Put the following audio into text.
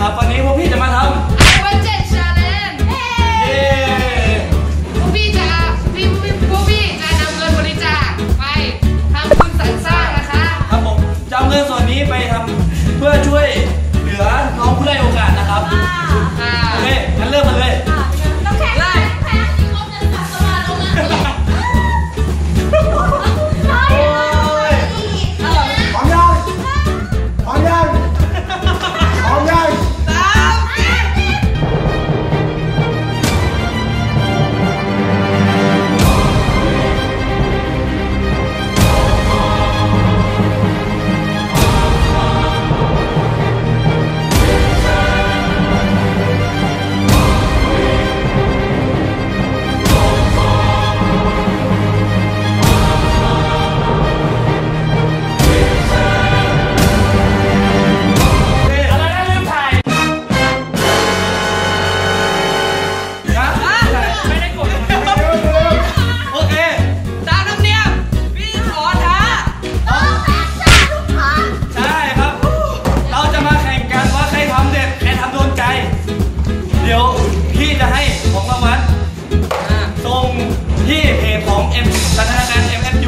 ครับวันนี้พวกพี่จะมาทำวันเจ็ดชาเลนจ์เย้พวกพี่จะพี่อพี่พวกพี่จะนำเงินบริจาคไปทำบุญสรรสร้างนะคะ ครับผมจะเอาเงินส่วนนี้ไปทำเพื่อช่วยเหลือน้องผู้ไร้โอกาสนะครับี่จะให้ของรางวัลส่งที่เพจของเอ็มสถานการณ์เอ็มเอฟยู